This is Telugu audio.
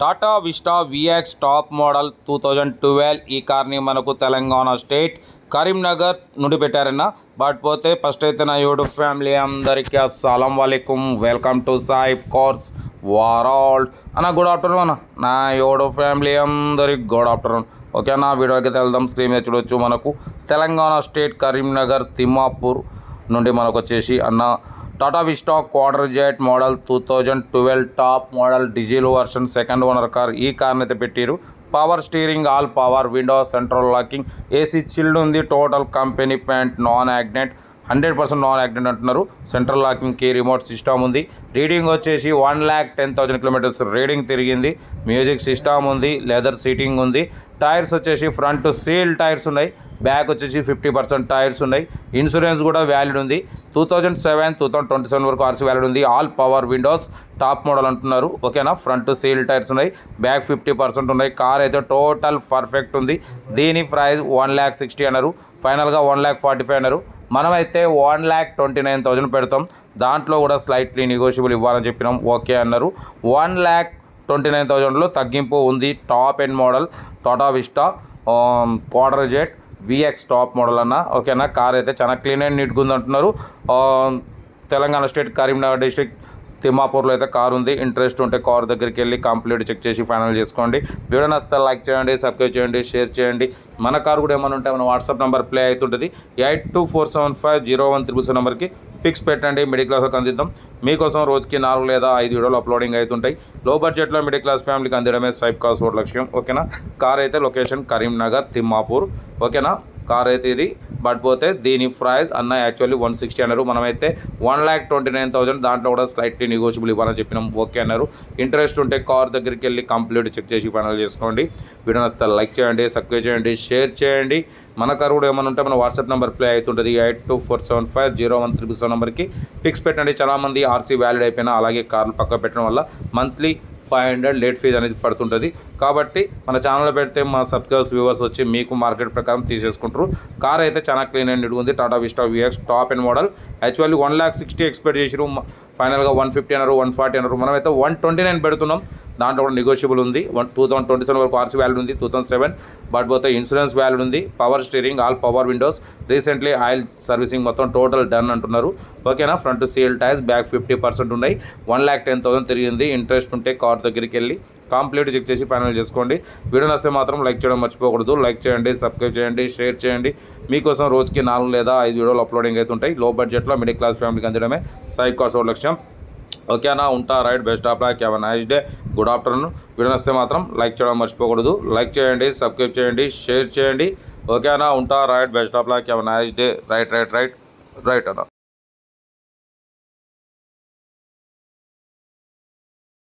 Tata Vista VX top model two thousand twelve ఈ కార్ని మనకు తెలంగాణ స్టేట్ కరీంనగర్ నుండి పెట్టారన్న. బట్ పోతే ఫస్ట్ అయితే నా యూట్యూబ్ ఫ్యామిలీ అందరికీ అస్సలం వాలేకుం. వెల్కమ్ టు సాయిబ్ కోర్స్ వారాల్డ్ అన్న గుడ్ ఆఫ్టర్నూన్ అన్న. నా యూట్యూబ్ ఫ్యామిలీ అందరికి గుడ్ ఆఫ్టర్నూన్ ఓకే అన్న వీడియోకి వెళ్దాం. స్క్రీన్ మీద చూడొచ్చు మనకు తెలంగాణ స్టేట్ కరీంనగర్ తిమ్మాపూర్ నుండి మనకు వచ్చేసి అన్న Tata Vista quadrajet model two thousand twelve top model diesel version second owner car ఈ కార్ని అయితే పెట్టారు power steering all power window central locking AC chilled ఉంది. టోటల్ కంపెనీ ప్యాంట్ నాన్ యాగ్నెట్ హండ్రెడ్ పర్సెంట్ నాన్ యాక్సిడెంట్ అంటున్నారు. Central locking key remote system ఉంది. రీడింగ్ వచ్చేసి one lakh ten thousand kilometres reading తిరిగింది. మ్యూజిక్ సిస్టమ్ ఉంది. లెదర్ సీటింగ్ ఉంది. టైర్స్ వచ్చేసి ఫ్రంట్ సీల్ టైర్స్ ఉన్నాయి. బ్యాక్ వచ్చేసి ఫిఫ్టీ పర్సెంట్ టైర్స్ ఉన్నాయి. ఇన్సూరెన్స్ కూడా వ్యాలిడ్ ఉంది. Two thousand seven two thousand twenty seven వరకు ఆర్సీ వ్యాలిడ్ ఉంది. All power windows top model అంటున్నారు. ఓకేనా? ఫ్రంట్ సీల్ టైర్స్ ఉన్నాయి. బ్యాక్ ఫిఫ్టీ పర్సెంట్ ఉన్నాయి. కార్ అయితే టోటల్ పర్ఫెక్ట్ ఉంది. దీని ప్రైస్ వన్ ల్యాక్ సిక్స్టీ అన్నారు. ఫైనల్గా వన్ ల్యాక్ ఫార్టీ ఫైవ్ అన్నారు. మనమైతే one lakh twenty nine thousand పెడతాం. దాంట్లో కూడా స్లైట్లీ నెగోషియబుల్ ఇవ్వాలని చెప్పినాం. ఓకే అన్నారు. వన్ ల్యాక్ ట్వంటీ నైన్ థౌజండ్లో తగ్గింపు ఉంది. Top end model Tata Vista quadrajet VX top model అన్న. ఓకేనా? కార్ అయితే చాలా క్లీన్ అండ్ నీట్గా ఉంది అంటున్నారు. తెలంగాణ స్టేట్ కరీంనగర్ డిస్ట్రిక్ట్ తిమ్మాపూర్లో అయితే కార్ ఉంది. ఇంట్రెస్ట్ ఉంటే కార్ దగ్గరికి వెళ్ళి కంప్లీట్ చెక్ చేసి ఫైనల్ చేసుకోండి. వీడియో నచ్చితే లైక్ చేయండి సబ్స్క్రైబ్ చేయండి షేర్ చేయండి. మన కార్ కూడా ఏమైనా ఉంటే మన వాట్సాప్ నెంబర్ ప్లే అవుతుంటుంది. Eight two four seven five zero one triple seven నెంబర్కి పిక్స్ పెట్టండి. మిడిల్ క్లాస్కి అందిద్దాం. మీకోసం రోజుకి నాలుగు లేదా ఐదు వీడియోలు అప్లోడింగ్ అవుతుంటాయి. లో బడ్జెట్లో మిడిల్ క్లాస్ ఫ్యామిలీకి అందడమే సైబ్ కాస్ ఓట్ లక్ష్యం. ఓకేనా? కార్ అయితే లొకేషన్ కరీంనగర్ తిమ్మాపూర్. ఓకేనా? కార్ అయితే ఇది. బట్ పోతే దీని ప్రైస్ అన్న యాక్చువల్లీ వన్ సిక్స్టీ అన్నారు. మనమైతే one lakh twenty nine thousand దాంట్లో కూడా స్లైట్లీ నెగోషియబుల్ ఇవ్వాలని చెప్పినాం. ఓకే అన్నారు. ఇంట్రెస్ట్ ఉంటే కార్ దగ్గరికి వెళ్ళి కంప్లీట్ చెక్ చేసి ఫైనల్ చేసుకోండి. వీడియో నచ్చితే లైక్ చేయండి సబ్స్క్రైబ్ చేయండి షేర్ చేయండి. మన కార్ కూడా ఏమైనా ఉంటే మన వాట్సాప్ నెంబర్ ప్లే అవుతుంటుంది. Eight two four seven five zero one triple seven నెంబర్కి పిక్స్ పెట్టండి. చాలామంది ఆర్సీ వ్యాలిడ్ అయిపోయినా అలాగే కార్లు పక్క పెట్టడం వల్ల monthly five hundred late fees అనేది పడుతుంటుంది. కాబట్టి మన ఛానల్లో పెడితే మా సబ్స్క్రైబర్స్ వ్యూవర్స్ వచ్చి మీకు మార్కెట్ ప్రకారం తీసేసుకుంటారు. కార్ అయితే చాలా క్లీన్ అండ్ ఉంది. Tata Vista VX top and model. Actually one lakh sixty expect చేసిరు ఫైనల్గా వన్ ఫిఫ్టీ అన్నారు వన్ ఫార్టీ అన్నారు. మనమైతే వన్ ట్వంటీ నైన్ పెడుతున్నాం. దాంట్లో కూడా నెగోషియబుల్ ఉంది. One two thousand twenty seven వరకు ఆర్సీ వ్యాలిడ్ ఉంది టూ థౌసండ్ సెవెన్ బట్ పోతే ఇన్సూరెన్స్ వ్యాలిడ్ ఉంది. Power steering all power windows recently oil servicing మొత్తం టోటల్ డన్ అంటున్నారు. ఓకేనా front seal tyres back fifty percent ఉన్నాయి. వన్ ల్యాక్ టెన్ థౌసండ్ తిరిగింది. ఇంట్రెస్ట్ ఉంటే కార్ దగ్గరికి వెళ్ళి కంప్లీట్ చెక్ చేసి ఫైనల్ చేసుకోండి. వీడియో నస్తే మాత్రం లైక్ చేయడం మర్చిపోకూడదు. లైక్ చేయండి సబ్స్క్రైబ్ చేయండి షేర్ చేయండి. మీకోసం రోజుకి నాలుగు లేదా ఐదు వీడియోలు అప్లోడింగ్ అవుతుంటాయి లో బడ్జెట్లో మిడిల్ క్లాస్ ఫ్యామిలీకి అందడమే సైడ్ కాస్ట్ లక్ష్యం ఓకేనా? ఉంటా right best of luck have nice day good afternoon. Video నస్తే మాత్రం లైక్ చేయడం మర్చిపోకూడదు. లైక్ చేయండి సబ్స్క్రైబ్ చేయండి షేర్ చేయండి. ఓకేనా? ఉంటా right best of luck have nice day. Right right right right అన్న.